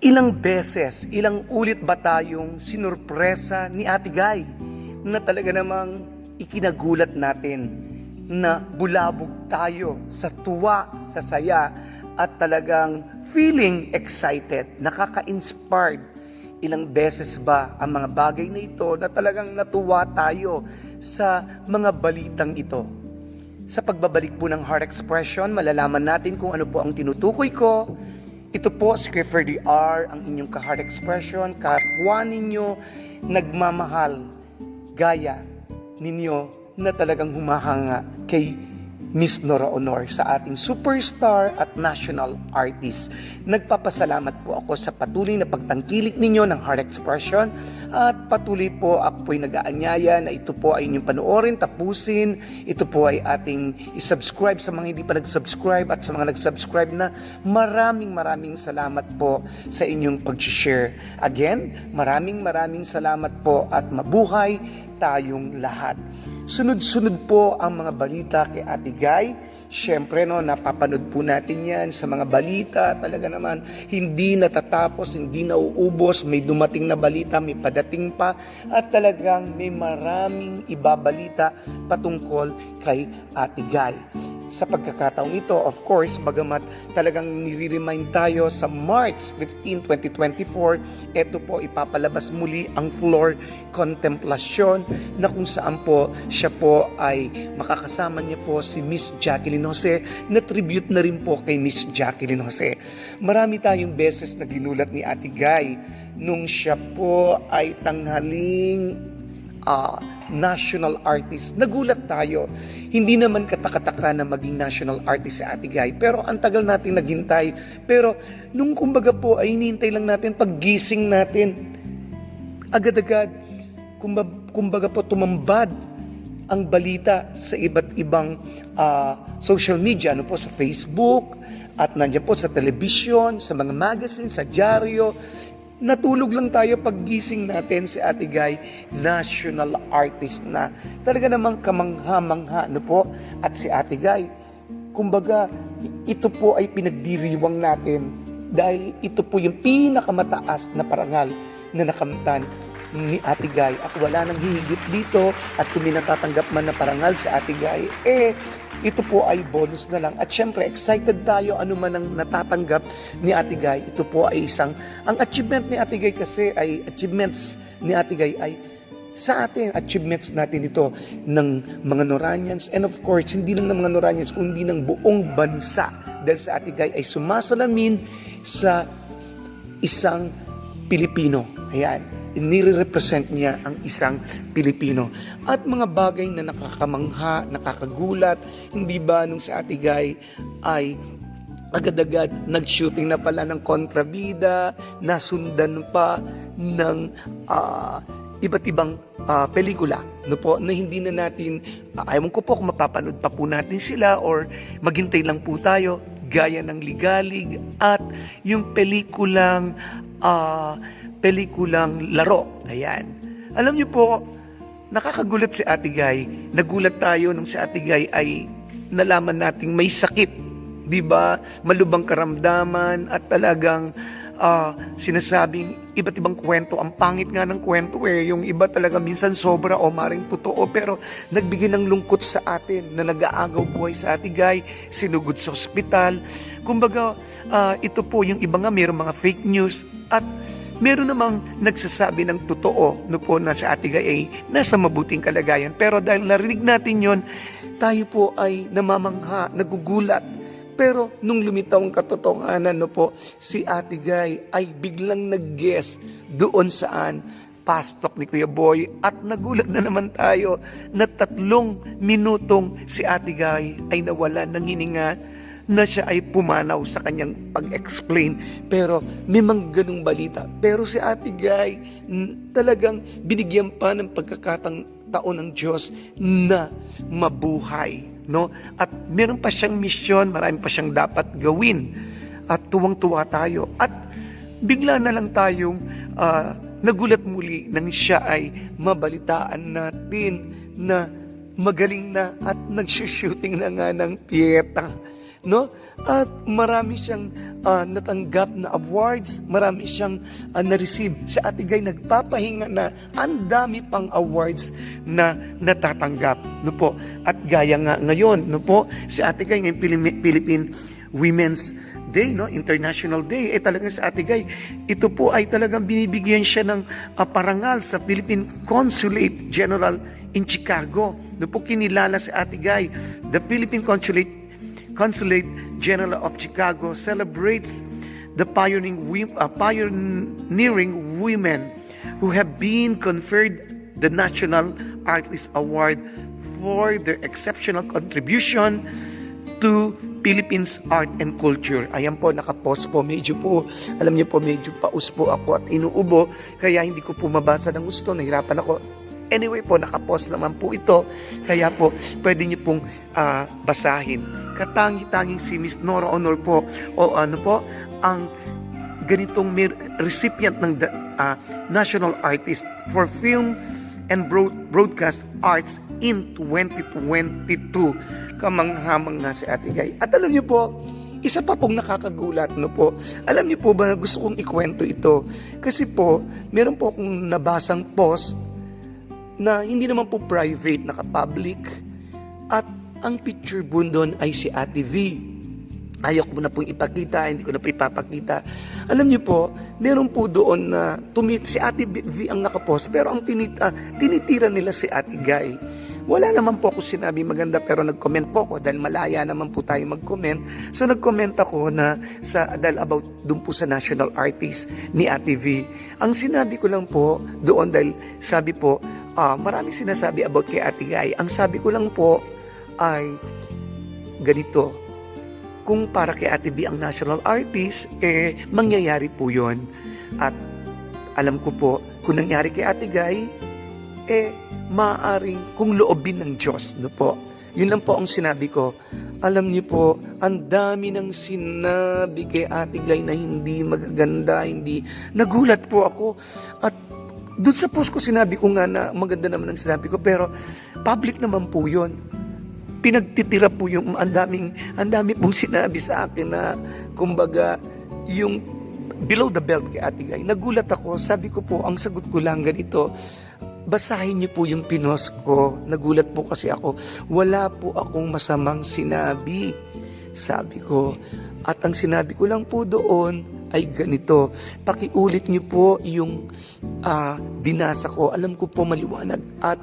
Ilang beses, ilang ulit ba tayong sinurpresa ni Ate Guy na talaga namang ikinagulat natin na bulabog tayo sa tuwa, sa saya at talagang feeling excited, nakaka-inspired. Ilang beses ba ang mga bagay na ito na talagang natuwa tayo sa mga balitang ito? Sa pagbabalik po ng heart expression, malalaman natin kung ano po ang tinutukoy ko. Ito po, si Clifford DR, ang inyong ka-heart expression, kapwa ninyo, nagmamahal, gaya ninyo na talagang humahanga kay Miss Nora Honor sa ating superstar at national artist. Nagpapasalamat po ako sa patuloy na pagtangkilik ninyo ng heart expression at patuloy po ako po'y nag-aanyaya na ito po ay inyong panoorin, tapusin. Ito po ay ating isubscribe sa mga hindi pa nag-subscribe at sa mga nag-subscribe na maraming maraming salamat po sa inyong pag-share. Again, maraming maraming salamat po at mabuhay tayong lahat. Sunod-sunod po ang mga balita kay Ate Guy. Siyempre, no, napapanood po natin yan sa mga balita. Talaga naman, hindi natatapos, hindi nauubos. May dumating na balita, may padating pa. At talagang may maraming ibabalita patungkol kay Ate Guy. Sa pagkakataong ito, of course, bagamat talagang nire-remind tayo sa March 15, 2024, ito po ipapalabas muli ang floor contemplasyon na kung saan po siya po ay makakasama niya po si Miss Jacqueline Jose na tribute na rin po kay Miss Jacqueline Jose. Marami tayong beses na ginulat ni Ate Guy nung siya po ay tanghaling ah, national artist. Nagulat tayo. Hindi naman katakataka na maging national artist si Ate Guy. Pero ang tagal natin naghintay. Pero nung kumbaga po ay hinihintay lang natin paggising natin. Agad-agad. Kumbaga, kumbaga po tumambad ang balita sa iba't ibang ah, social media, ano po sa Facebook, at nandiyan po sa television, sa mga magazine, sa dyaryo. Natulog lang tayo paggising natin si Ate Guy, national artist na. Talaga namang kamangha-mangha, ano po? At si Ate Guy, kumbaga, ito po ay pinagdiriwang natin dahil ito po yung pinakamataas na parangal na nakamtan ni Ate Guy at wala nang hihigit dito at kung may natatanggap man na parangal sa Ate Guy, eh, ito po ay bonus na lang. At syempre, excited tayo ano man ang natatanggap ni Ate Guy. Ito po ay isang, ang achievement ni Ate Guy kasi ay, achievements ni Ate Guy ay sa ating achievements natin ito ng mga Noranians and of course, hindi lang ng mga Noranians, kundi ng buong bansa. Dahil sa Ate Guy ay sumasalamin sa isang Pilipino. Ayan, nire-represent niya ang isang Pilipino. At mga bagay na nakakamangha, nakakagulat, hindi ba nung sa Ate Guy ay agad-agad nag-shooting na pala ng kontrabida, nasundan pa ng ah, iba't ibang ah, pelikula no po na hindi na natin uh, ayaw ko po kung mapapanood pa po natin sila or maghintay lang po tayo gaya ng ligalig at yung pelikulang ah, pelikulang laro ayan alam niyo po nakakagulat si Ate Guy nagulat tayo nung si Ate Guy ay nalaman nating may sakit 'di ba? Malubang karamdaman at talagang ah, sinasabing iba't ibang kwento. Ang pangit nga ng kwento eh, yung iba talaga minsan sobra o maring totoo pero nagbigay ng lungkot sa atin na nag-aagaw buhay sa ati guy, sinugod sa ospital. Kumbaga, ah, ito po yung iba nga mayroong mga fake news at meron namang nagsasabi ng totoo no po na sa ati guy ay nasa mabuting kalagayan. Pero dahil narinig natin yon tayo po ay namamangha, nagugulat. Pero nung lumitaw ang katotohanan no po, si Ate Guy ay biglang nag-guess doon saan pastok ni Kuya Boy. At nagulat na naman tayo na tatlong minutong si Ate Guy ay nawala ng hininga na siya ay pumanaw sa kanyang pag-explain. Pero may mga ganung balita. Pero si Ate Guy talagang binigyan pa ng pagkakatang taon ng Diyos na mabuhay. No? At meron pa siyang misyon, marami pa siyang dapat gawin. At tuwang-tuwa tayo. At bigla na lang tayong ah, nagulat muli nang siya ay mabalitaan natin na magaling na at nag-shooting na nga ng piyeta no? At marami siyang ah, natanggap na awards, marami siyang ah, na-receive. Si Ate Guy nagpapahinga na ang dami pang awards na natatanggap, no po. At gaya nga ngayon, no po, si Ate Guy ngayong Pili- Philippine Women's Day, no? International Day. Eh talagang sa Ate Guy, ito po ay talagang binibigyan siya ng ah, parangal sa Philippine Consulate General in Chicago. No po kinilala si Ate Guy. The Philippine Consulate Consulate General of Chicago celebrates the pioneering, uh, pioneering women who have been conferred the National Artist Award for their exceptional contribution to Philippines art and culture. Ayan po, nakapost po. Medyo po, alam niyo po, medyo paus po ako at inuubo. Kaya hindi ko po mabasa ng gusto. Nahirapan ako. Anyway po, nakapost naman po ito. Kaya po, pwede niyo pong ah, basahin. Katangi-tanging si Miss Nora Honor po, o ano po, ang ganitong recipient ng ah, National Artist for Film and Broad- Broadcast Arts in 2022. Kamanghamang nga si Ate Gay. At alam niyo po, isa pa pong nakakagulat, no po. Alam niyo po ba na gusto kong ikwento ito? Kasi po, meron po akong nabasang post na hindi naman po private, naka-public. At ang picture po doon ay si Ate V. Ayaw ko na pong ipakita, hindi ko na po ipapakita. Alam niyo po, meron po doon na tumit, si Ate V ang nakapost, pero ang tinit, ah, tinitira nila si Ate Guy. Wala naman po ako sinabi maganda pero nag-comment po ako dahil malaya naman po tayo mag-comment. So nag-comment ako na sa dahil about doon po sa national artist ni Ate V. Ang sinabi ko lang po doon dahil sabi po, ah maraming sinasabi about kay Ate Guy. Ang sabi ko lang po ay ganito, kung para kay Ate B ang national artist, eh, mangyayari po yon At alam ko po, kung nangyari kay Ate Guy, eh, maaaring kung loobin ng Diyos, no po. Yun lang po ang sinabi ko. Alam niyo po, ang dami ng sinabi kay Ate Guy na hindi magaganda, hindi... Nagulat po ako. At doon sa post ko sinabi ko nga na maganda naman ang sinabi ko, pero public naman po yun pinagtitira po yung ang daming ang dami pong sinabi sa akin na kumbaga yung below the belt kay Ate Guy. Nagulat ako, sabi ko po, ang sagot ko lang ganito, basahin niyo po yung pinos ko. Nagulat po kasi ako, wala po akong masamang sinabi. Sabi ko, at ang sinabi ko lang po doon ay ganito, pakiulit niyo po yung ah, binasa ko. Alam ko po maliwanag at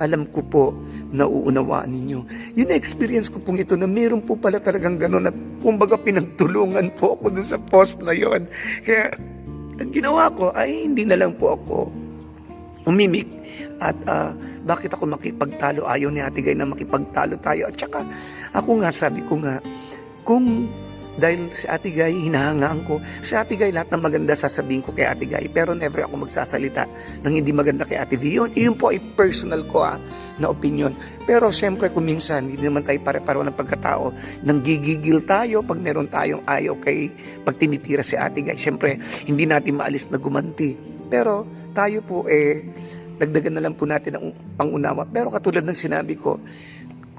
alam ko po nauunawaan ninyo. Yun na experience ko pong ito na meron po pala talagang gano'n at kumbaga pinagtulungan po ako dun sa post na yon. Kaya ang ginawa ko ay hindi na lang po ako umimik at ah, bakit ako makipagtalo ayaw ni Ate Gay na makipagtalo tayo at saka ako nga sabi ko nga kung dahil si Ate Gay, hinahangaan ko. Si Ate Gay, lahat ng maganda sasabihin ko kay Ate Gay. Pero never ako magsasalita ng hindi maganda kay Ate V. Yun, yun po ay personal ko ah, na opinion. Pero siyempre kung minsan, hindi naman tayo pare-pareho ng pagkatao. Nang gigigil tayo pag meron tayong ayaw kay pag tinitira si Ate Gay. Siyempre, hindi natin maalis na gumanti. Pero tayo po eh, dagdagan na lang po natin ang pangunawa. Pero katulad ng sinabi ko,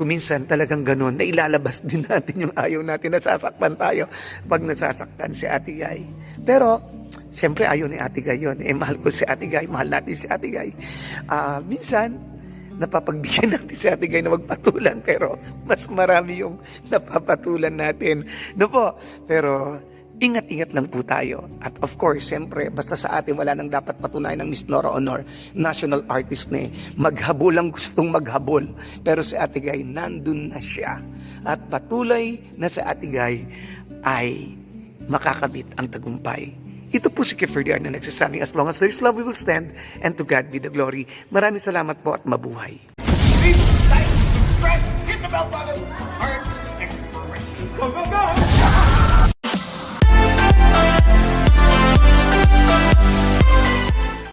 kuminsan talagang ganun, na ilalabas din natin yung ayaw natin, nasasaktan tayo pag nasasaktan si Ate Gay. Pero, siyempre ayaw ni Ate Gay yun. Eh, mahal ko si Ate Gay, mahal natin si Ate Gay. Ah, minsan, napapagbigyan natin si Ate Gay na magpatulan, pero mas marami yung napapatulan natin. No po? Pero, ingat-ingat lang po tayo. At of course, siyempre, basta sa atin wala nang dapat patunayan ng Miss Nora Honor, national artist na eh. Maghabol ang gustong maghabol. Pero si Ate Gay, nandun na siya. At patuloy na si Ate Gay ay makakamit ang tagumpay. Ito po si Kiefer Dion na nagsasabing, as long as there's love, we will stand, and to God be the glory. Maraming salamat po at mabuhay. Please like, subscribe, hit the bell button. Arts Exploration. Go, go, go!